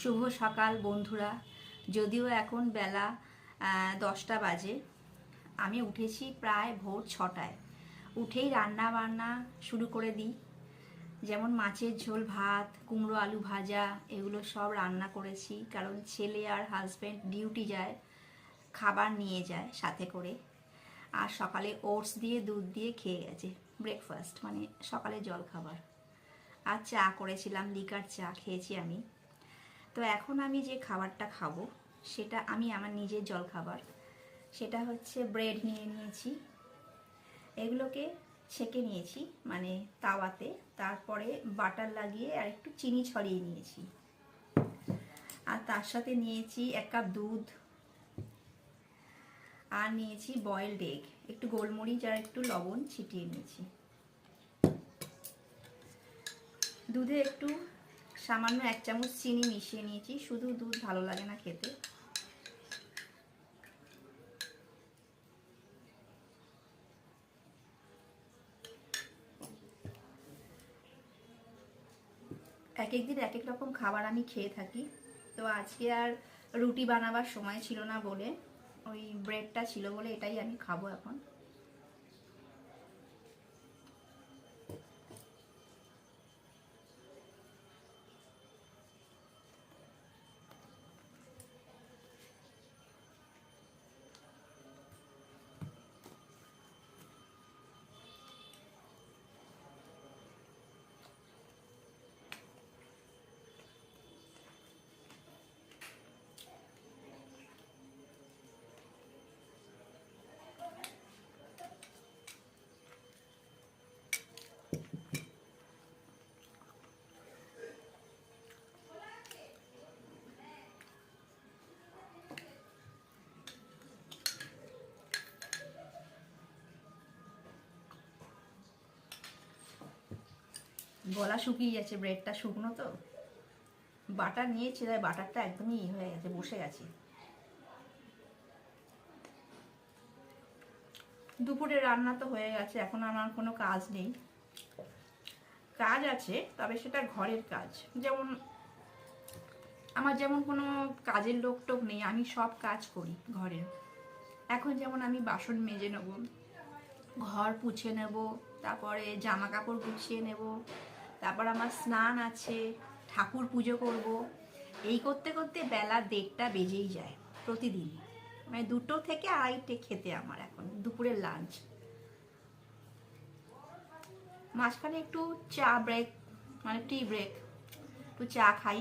শুভ সকাল বন্ধুরা। যদিও এখন বেলা দশটা বাজে, আমি উঠেছি প্রায় ভোর ছটায়। উঠেই রান্না বান্না শুরু করে দিই। যেমন মাছের ঝোল, ভাত, কুমড়ো আলু ভাজা, এগুলো সব রান্না করেছি, কারণ ছেলে আর হাজব্যান্ড ডিউটি যায়, খাবার নিয়ে যায় সাথে করে। আর সকালে ওটস দিয়ে, দুধ দিয়ে খেয়ে গেছে ব্রেকফাস্ট মানে সকালে জল খাবার আর চা করেছিলাম, লিকার চা খেয়েছি আমি। তো এখন আমি যে খাবারটা খাব, সেটা আমি আমার নিজের জল খাবার সেটা হচ্ছে ব্রেড নিয়ে নিয়েছি। এগুলোকে ছেঁকে নিয়েছি মানে তাওয়াতে। তারপরে বাটার লাগিয়ে আর একটু চিনি ছড়িয়ে নিয়েছি। আর তার সাথে নিয়েছি এক কাপ দুধ। আর নিয়েছি বয়েলড এগ একটু গোলমরিচ আর একটু লবণ ছিটিয়ে নিয়েছি। দুধে একটু সামান্য এক চামচ চিনি মিশিয়ে নিয়েছি। শুধু দুধ ভালো লাগে না খেতে। এক এক দিন এক এক রকম খাবার আমি খেয়ে থাকি। তো আজকে আর রুটি বানাবার সময় ছিল না বলে, ওই ব্রেডটা ছিল বলে এটাই আমি খাব এখন। গলা শুকিয়ে যাচ্ছে ব্রেডটা শুকনো তো। বাটার নিয়েছি, তাই বাটারটা একদমই হয়ে গেছে, বসে গেছে দুপুরে রান্না তো হয়ে গেছে, এখন আমার কোনো কাজ নেই। কাজ আছে, তবে সেটা ঘরের কাজ। যেমন, আমার যেমন কোনো কাজের লোক টোক নেই, আমি সব কাজ করি ঘরের। এখন যেমন আমি বাসন মেজে নেব, ঘর পুছে নেব, তারপরে জামা কাপড় গুছিয়ে নেব তারপর আমার স্নান আছে, ঠাকুর পুজো করব। এই করতে করতে বেলা দেড়টা বেজেই যায় প্রতিদিন। মানে দুটো থেকে আড়াইটে খেতে আমার এখন, দুপুরের লাঞ্চ মাঝখানে একটু চা ব্রেক মানে টি ব্রেক একটু চা খাই।